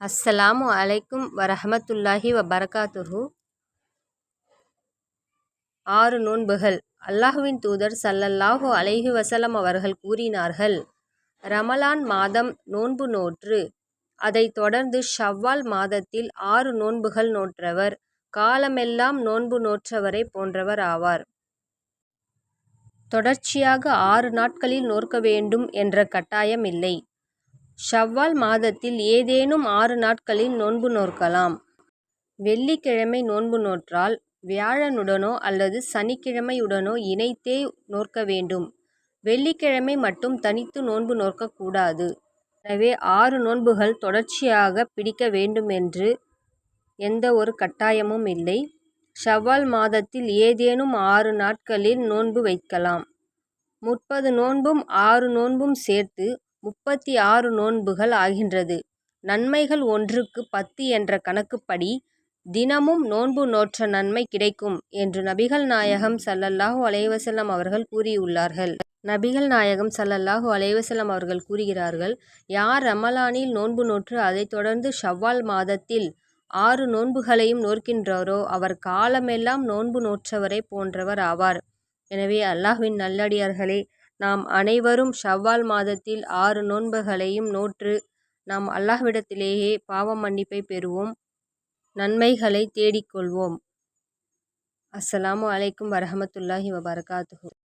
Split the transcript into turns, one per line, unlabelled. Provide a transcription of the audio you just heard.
அஸ்ஸலாமு அலைக்கும் வரஹமத்துல்லாஹி வபரகாத்துஹு ஆறு நோன்புகள் அல்லாஹுவின் தூதர் சல்லல்லாஹு அலைஹி வசலம் அவர்கள் கூறினார்கள் ரமலான் மாதம் நோன்பு நோற்று அதைத் தொடர்ந்து ஷவ்வால் மாதத்தில் ஆறு நோன்புகள் நோற்றவர் காலமெல்லாம் நோன்பு நோற்றவரை போன்றவர் ஆவார். தொடர்ச்சியாக ஆறு நாட்களில் நோற்க வேண்டும் என்ற கட்டாயம் இல்லை. ஷவ்வால் மாதத்தில் ஏதேனும் ஆறு நாட்களில் நோன்பு நோற்கலாம். வெள்ளிக்கிழமை நோன்பு நோற்றால் வியாழனுடனோ அல்லது சனிக்கிழமையுடனோ இணைத்தே நோற்க வேண்டும். வெள்ளிக்கிழமை மட்டும் தனித்து நோன்பு நோற்கக்கூடாது எனவே ஆறு நோன்புகள் தொடர்ச்சியாக பிடிக்க வேண்டுமென்று எந்த ஒரு கட்டாயமும் இல்லை. ஷவ்வால் மாதத்தில் ஏதேனும் ஆறு நாட்களில் நோன்பு வைக்கலாம். முப்பது நோன்பும் ஆறு நோன்பும் சேர்த்து முப்பத்தி ஆறு நோன்புகள் ஆகின்றது. நன்மைகள் ஒன்றுக்கு பத்து என்ற கணக்குப்படி தினமும் நோன்பு நோற்ற நன்மை கிடைக்கும் என்று நபிகள் நாயகம் ஸல்லல்லாஹு அலைவசல்லம் அவர்கள் கூறியுள்ளார்கள். நபிகள் நாயகம் ஸல்லல்லாஹு அலைவசல்லம் அவர்கள் கூறுகிறார்கள் யார் ரமலானில் நோன்பு நோற்று அதைத் தொடர்ந்து ஷவ்வால் மாதத்தில் ஆறு நோன்புகளையும் நோற்கின்றாரோ அவர் காலமெல்லாம் நோன்பு நோற்றவரை போன்றவர் ஆவார். எனவே அல்லாஹ்வின் நல்லடியார்களே நாம் அனைவரும் ஷவ்வால் மாதத்தில் ஆறு நோன்புகளையும் நோற்று நாம் அல்லாஹ்விடத்திலேயே பாவ மன்னிப்பை பெறுவோம் நன்மைகளை தேடிக் கொள்வோம். அஸ்ஸலாமு அலைக்கும் வரஹமத்துல்லாஹி வபரகாத்துஹு